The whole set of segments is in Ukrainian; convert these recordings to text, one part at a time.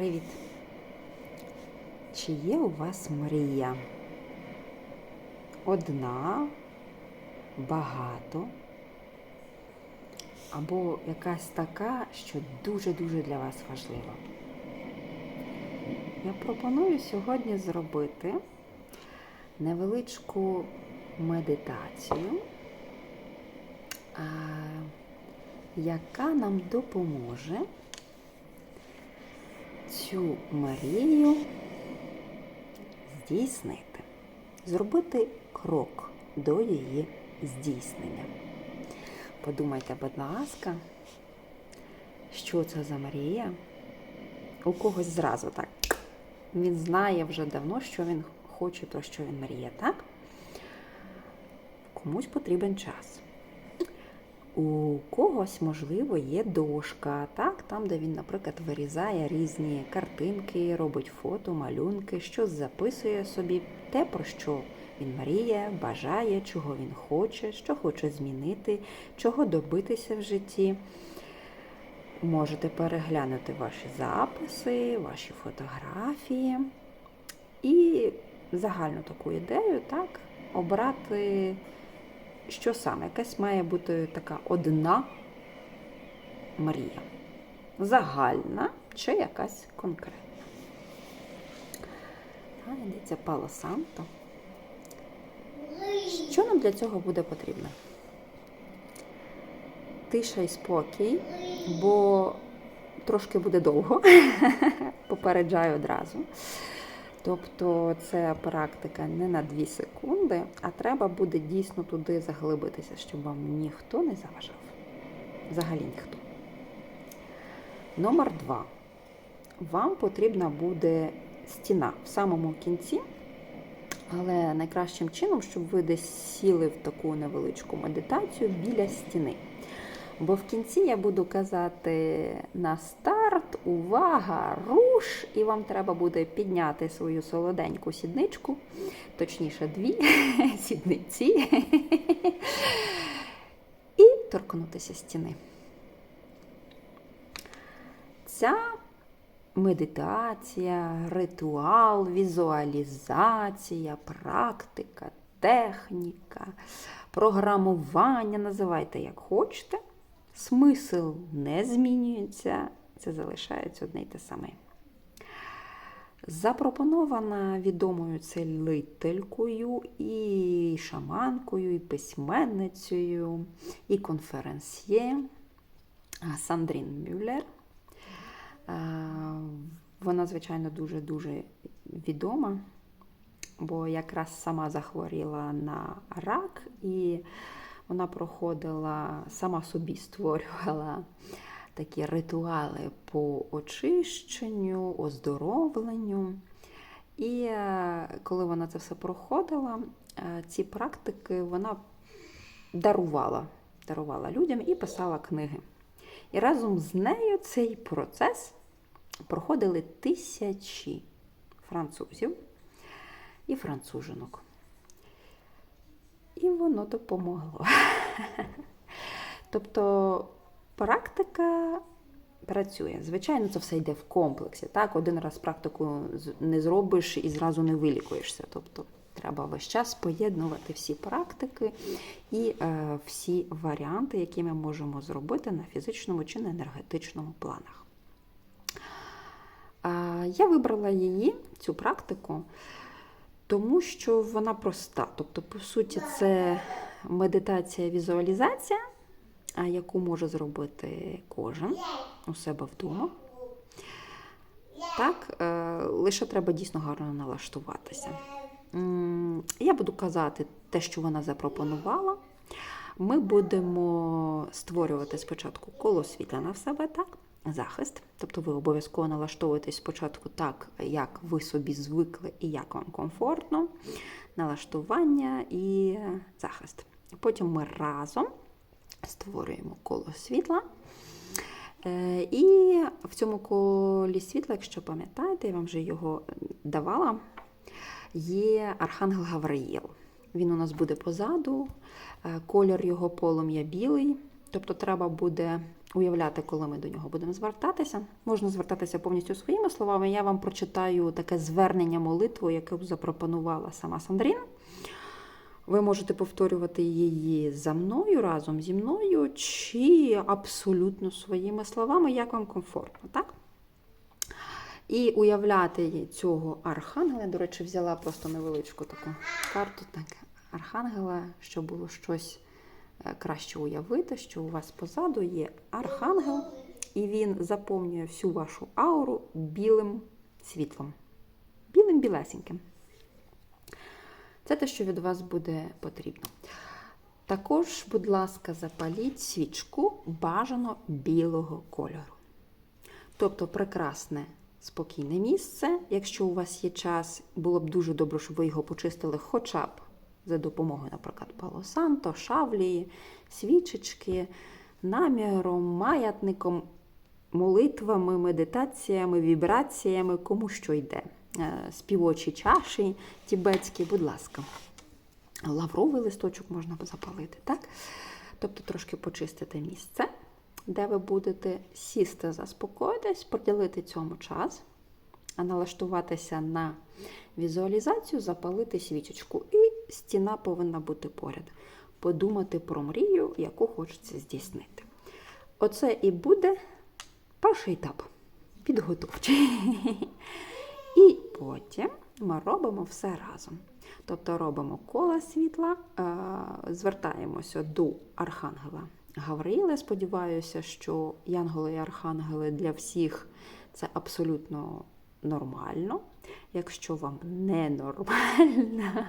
Привіт! Чи є у вас мрія? Одна, багато, або якась така, що дуже-дуже для вас важлива? Я пропоную сьогодні зробити невеличку медитацію, яка нам допоможе цю мрію здійснити, зробити крок до її здійснення. Подумайте, будь ласка, що це за мрія? У когось зразу так. Він знає вже давно, що він хоче, про що він мріє, так? Комусь потрібен час. У когось, можливо, є дошка, так? там, де він, наприклад, вирізає різні картинки, робить фото, малюнки, щось записує собі, те, про що він мріє, бажає, чого він хоче, що хоче змінити, чого добитися в житті. Можете переглянути ваші записи, ваші фотографії і загальну таку ідею, так, обрати що саме? Якась має бути така одна мрія. Загальна чи якась конкретна. А, йдеться Пало Санто. Що нам для цього буде потрібно? Тиша і спокій, бо трошки буде довго, попереджаю одразу. Тобто це практика не на 2 секунди, а треба буде дійсно туди заглибитися, щоб вам ніхто не заважав. Взагалі ніхто. Номер два. Вам потрібна буде стіна в самому кінці, але найкращим чином, щоб ви десь сіли в таку невеличку медитацію біля стіни. Бо в кінці я буду казати на старт, увага, руш, і вам треба буде підняти свою солоденьку сідничку, точніше, дві сідниці, і торкнутися стіни. Ця медитація, ритуал, візуалізація, практика, техніка, програмування, називайте як хочете. Смисл не змінюється, це залишається одне й те саме. Запропонована відомою целителькою, і шаманкою, і письменницею, і конференсьє Сандрін Мюллер. Вона, звичайно, дуже-дуже відома, бо якраз сама захворіла на рак і вона проходила, сама собі створювала такі ритуали по очищенню, оздоровленню. І е, коли вона це все проходила, е, ці практики вона дарувала, дарувала людям і писала книги. І разом з нею цей процес проходили тисячі французів і францужинок. І воно допомогло. Тобто практика працює. Звичайно, це все йде в комплексі. Так, один раз практику не зробиш і зразу не вилікуєшся. Тобто треба весь час поєднувати всі практики і е, всі варіанти, які ми можемо зробити на фізичному чи на енергетичному планах. Е, я вибрала її, цю практику. Тому що вона проста. Тобто, по суті, це медитація, візуалізація, яку може зробити кожен у себе вдома. Так, е, лише треба дійсно гарно налаштуватися. Я буду казати те, що вона запропонувала. Ми будемо створювати спочатку коло світла на себе, так? захист. Тобто ви обов'язково налаштовуєтесь спочатку так, як ви собі звикли і як вам комфортно, налаштування і захист. Потім ми разом створюємо коло світла. Е, і в цьому колі світла, якщо пам'ятаєте, я вам вже його давала, є Архангел Гавраїл. Він у нас буде позаду, е, кольор його полум'я білий. Тобто треба буде уявляти, коли ми до нього будемо звертатися. Можна звертатися повністю своїми словами. Я вам прочитаю таке звернення молитву, яке запропонувала сама Сандрін. Ви можете повторювати її за мною, разом зі мною, чи абсолютно своїми словами, як вам комфортно, так? І уявляти цього архангела. До речі, взяла просто невеличку таку карту, так, архангела, щоб було щось е, краще уявити, що у вас позаду є архангел, і він заповнює всю вашу ауру білим світлом. Білим білесеньким. Це те, що від вас буде потрібно. Також, будь ласка, запаліть свічку бажано білого кольору. Тобто прекрасне, спокійне місце. Якщо у вас є час, було б дуже добре, щоб ви його почистили хоча б за допомогою, наприклад, палосанто, шавлії, свічечки, наміром, маятником, молитвами, медитаціями, вібраціями, кому що йде. Е, Співочі чаші тібетські, будь ласка. Лавровий листочок можна запалити, так? Тобто трошки почистити місце, де ви будете сісти, заспокоїтись, приділити цьому час, а налаштуватися на візуалізацію, запалити свічечку. І стіна повинна бути поряд. Подумати про мрію, яку хочеться здійснити. Оце і буде перший етап підготовчий. Потім ми робимо все разом. Тобто робимо кола світла, е, звертаємося до Архангела Гавриїла. Сподіваюся, що янголи і архангели для всіх це абсолютно нормально. Якщо вам не нормально,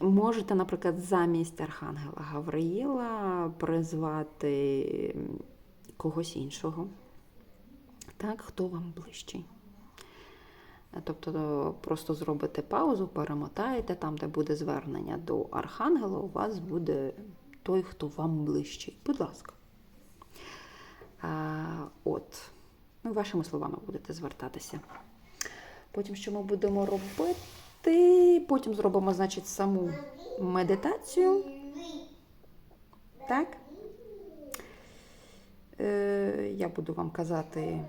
можете, наприклад, замість Архангела Гавриїла призвати когось іншого. Так, хто вам ближчий. Тобто просто зробите паузу, перемотаєте, там, де буде звернення до Архангела, у вас буде той, хто вам ближчий. Будь ласка. А, от, ну, вашими словами будете звертатися. Потім, що ми будемо робити? Потім зробимо, значить, саму медитацію. Так? Е, я буду вам казати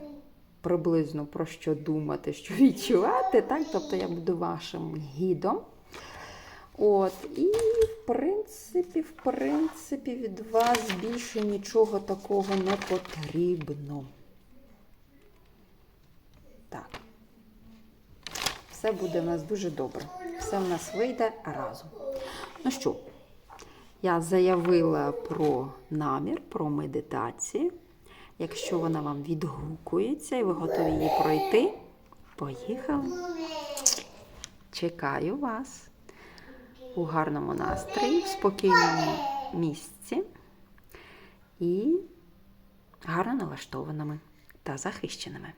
приблизно про що думати, що відчувати. Так? Тобто я буду вашим гідом. От, І, в принципі, в принципі, від вас більше нічого такого не потрібно. Так. Все буде в нас дуже добре. Все в нас вийде разом. Ну що, я заявила про намір, про медитацію. Якщо вона вам відгукується і ви готові її пройти, поїхали. Чекаю вас у гарному настрої, в спокійному місці і гарно налаштованими та захищеними.